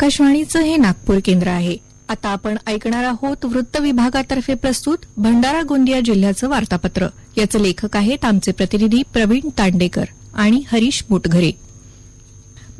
आकाशवाणीचं हे नागपूर केंद्र आहे. आता आपण ऐकणार आहोत वृत्त विभागातर्फे प्रस्तुत भंडारा गोंदिया जिल्ह्याचं वार्तापत्र. याचे लेखक आहेत आमचे प्रतिनिधी प्रवीण तांडेकर आणि हरीश मोटघरे.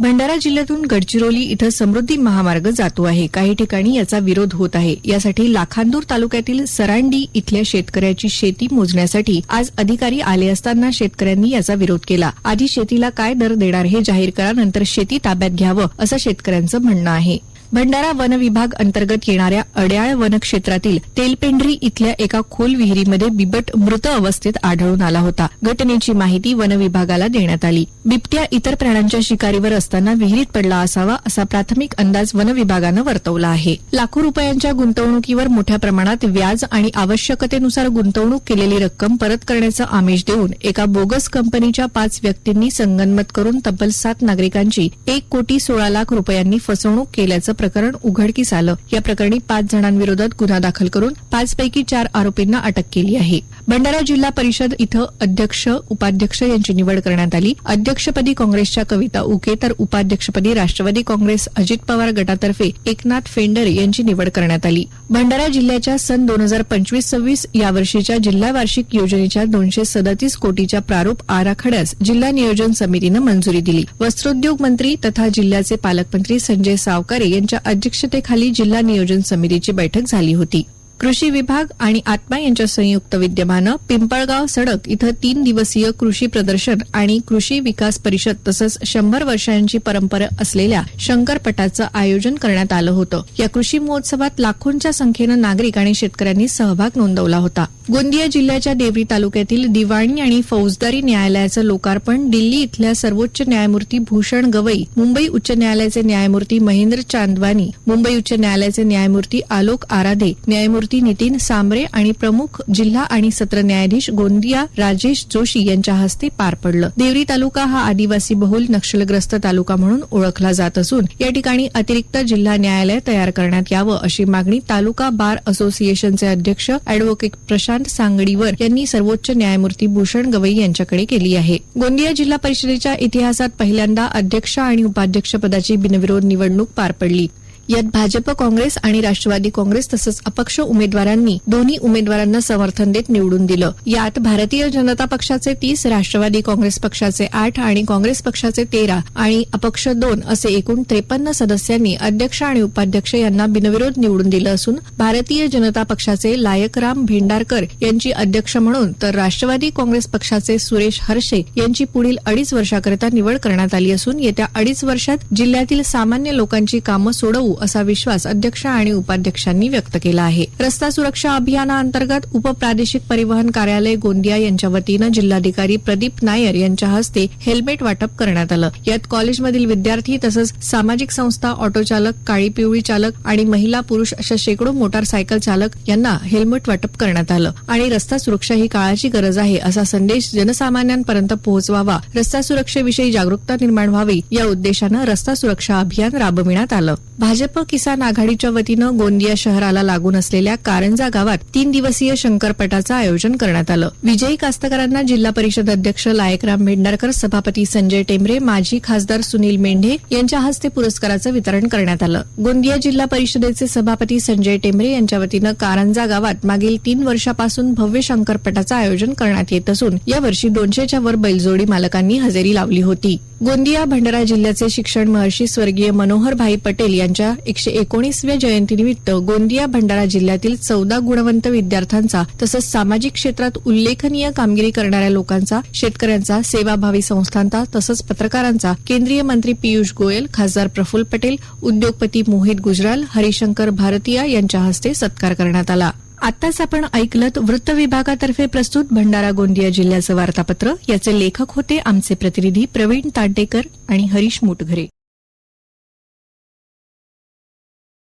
भंडारा जिल्ह्यातून गडचिरोली इथं समृद्धी महामार्ग जातो आहे. काही ठिकाणी याचा विरोध होत आहे. यासाठी लाखांदूर तालुक्यातील सरांडी इथल्या शेतकऱ्याची शेती मोजण्यासाठी आज अधिकारी आले असताना शेतकऱ्यांनी याचा विरोध केला. आधी शेतीला काय दर देणार हे जाहीर करा नंतर शेती ताब्यात घ्यावं असं शेतकऱ्यांचं म्हणणं आहे. भंडारा वन विभाग अंतर्गत येणाऱ्या अड्याळ वन क्षेत्रातील तेलपेंढरी इथल्या एका खोल विहिरीमध्ये बिबट मृत अवस्थेत आढळून आला होता. घटनेची माहिती वन विभागाला देण्यात आली. बिबट्या इतर प्राण्यांच्या शिकारीवर असताना विहिरीत पडला असावा असा प्राथमिक अंदाज वन विभागानं वर्तवला आहे. लाखो रुपयांच्या गुंतवणुकीवर मोठ्या प्रमाणात व्याज आणि आवश्यकतेनुसार गुंतवणूक केलेली रक्कम परत करण्याचं आमिष देऊन एका बोगस कंपनीच्या पाच व्यक्तींनी संगनमत करून तब्बल सात नागरिकांची एक कोटी सोळा लाख रुपयांनी फसवणूक केल्याचं प्रकरण उघडकीस आलं. या प्रकरणी पाच जणांविरोधात गुन्हा दाखल करून पाचपैकी चार आरोपींना अटक केली आहे. भंडारा जिल्हा परिषद इथं अध्यक्ष उपाध्यक्ष यांची निवड करण्यात आली. अध्यक्षपदी काँग्रेसच्या कविता उके तर उपाध्यक्षपदी राष्ट्रवादी काँग्रेस अजित पवार गटातर्फे एकनाथ फेंडर यांची निवड करण्यात आली. भंडारा जिल्ह्याच्या सन दोन हजार पंचवीस सव्वीस या वर्षीच्या जिल्हा वार्षिक योजनेच्या दोनशे सदतीस कोटीच्या प्रारूप आराखड्यास जिल्हा नियोजन समितीनं मंजुरी दिली. वस्त्रोद्योग मंत्री तथा जिल्ह्याचे पालकमंत्री संजय सावकारे यांच्या अध्यक्षतेखाली जिल्हा नियोजन समितीची बैठक झाली होती कृषी विभाग आणि आत्मा यांच्या संयुक्त विद्यमानं पिंपळगाव सडक इथं तीन दिवसीय कृषी प्रदर्शन आणि कृषी विकास परिषद तसंच शंभर वर्षांची परंपरा असलेल्या शंकरपटाचं आयोजन करण्यात आलं होतं. या कृषी महोत्सवात लाखोंच्या संख्येनं नागरिक आणि शेतकऱ्यांनी सहभाग नोंदवला होता. गोंदिया जिल्ह्याच्या देवरी तालुक्यातील दिवाणी आणि फौजदारी न्यायालयाचं लोकार्पण दिल्ली इथल्या सर्वोच्च न्यायमूर्ती भूषण गवई मुंबई उच्च न्यायालयाचे न्यायमूर्ती महेंद्र चांदवानी मुंबई उच्च न्यायालयाचे न्यायमूर्ती आलोक आराधे न्यायमूर्ती नितीन सांबरे आणि प्रमुख जिल्हा आणि सत्र न्यायाधीश गोंदिया राजेश जोशी यांच्या हस्ते पार पडलं. देवरी तालुका हा आदिवासी बहुल नक्षलग्रस्त तालुका म्हणून ओळखला जात असून या ठिकाणी अतिरिक्त जिल्हा न्यायालय तयार करण्यात यावं अशी मागणी तालुका बार असोसिएशनचे अध्यक्ष अॅडव्होकेट प्रशांत सांगडीवर यांनी सर्वोच्च न्यायमूर्ती भूषण गवई यांच्याकडे केली आहे. गोंदिया जिल्हा परिषदेच्या इतिहासात पहिल्यांदा अध्यक्ष आणि उपाध्यक्ष पदाची बिनविरोध निवडणूक पार पडली. यात भाजप काँग्रेस आणि राष्ट्रवादी काँग्रेस तसंच अपक्ष उमेदवारांनी दोन्ही उमेदवारांना समर्थन देत निवडून दिलं. यात भारतीय जनता पक्षाचे तीस राष्ट्रवादी काँग्रेस पक्षाचे आठ आणि काँग्रेस पक्षाचे तेरा आणि अपक्ष दोन असे एकूण त्रेपन्न सदस्यांनी अध्यक्ष आणि उपाध्यक्ष यांना बिनविरोध निवडून दिलं असून भारतीय जनता पक्षाचे लायकराम भेंडारकर यांची अध्यक्ष म्हणून तर राष्ट्रवादी काँग्रेस पक्षाचे सुरेश हर्षे यांची पुढील अडीच वर्षाकरिता निवड करण्यात आली असून येत्या अडीच वर्षात जिल्ह्यातील सामान्य लोकांची कामं सोडवू असा विश्वास अध्यक्ष आणि उपाध्यक्षांनी व्यक्त केला आहे. रस्ता सुरक्षा अभियानाअंतर्गत उपप्रादेशिक परिवहन कार्यालय गोंदिया यांच्या वतीनं जिल्हाधिकारी प्रदीप नायर यांच्या हस्ते हेल्मेट वाटप करण्यात आलं. यात कॉलेजमधील विद्यार्थी तसंच सामाजिक संस्था ऑटो चालक काळी पिवळी चालक आणि महिला पुरुष अशा शेकडो मोटारसायकल चालक यांना हेल्मेट वाटप करण्यात आलं. आणि रस्ता सुरक्षा ही काळाची गरज आहे असा संदेश जनसामान्यांपर्यंत पोहोचवावा रस्ता सुरक्षेविषयी जागरूकता निर्माण व्हावी या उद्देशानं रस्ता सुरक्षा अभियान राबविण्यात आलं. भाजप किसान आघाडीच्या वतीनं गोंदिया शहराला लागून असलेल्या कारंजा गावात तीन दिवसीय शंकरपटाचं आयोजन करण्यात आलं. विजयी कास्तकारांना जिल्हा परिषद अध्यक्ष लायकराम भेंडारकर सभापती संजय टेंबरे माजी खासदार सुनील मेंढे यांच्या हस्ते पुरस्काराचं वितरण करण्यात आलं. गोंदिया जिल्हा परिषदेचे सभापती संजय टेंबरे यांच्या वतीनं कारंजा गावात मागील तीन वर्षापासून भव्य शंकरपटाचं आयोजन करण्यात येत असून यावर्षी दोनशेच्या वर बैलजोडी मालकांनी हजेरी लावली होती. गोंदिया भंडारा जिल्ह्याचे शिक्षण महर्षी स्वर्गीय मनोहर भाई पटेल यांच्या एकशे एकोणीसव्या जयंतीनिमित्त गोंदिया भंडारा जिल्ह्यातील चौदा गुणवंत विद्यार्थ्यांचा तसंच सामाजिक क्षेत्रात उल्लेखनीय कामगिरी करणाऱ्या लोकांचा शेतकऱ्यांचा सेवाभावी संस्थांचा तसंच पत्रकारांचा केंद्रीय मंत्री पियुष गोयल खासदार प्रफुल्ल पटेल उद्योगपती मोहित गुजराल हरिशंकर भारतीया यांच्या हस्ते सत्कार करण्यात आला. आताच आपण ऐकलत वृत्त विभागातर्फे प्रस्तुत भंडारा गोंदिया जिल्ह्याचं वार्तापत्र. याचे लेखक होते आमचे प्रतिनिधी प्रवीण तांडेकर आणि हरीश मुटघरे.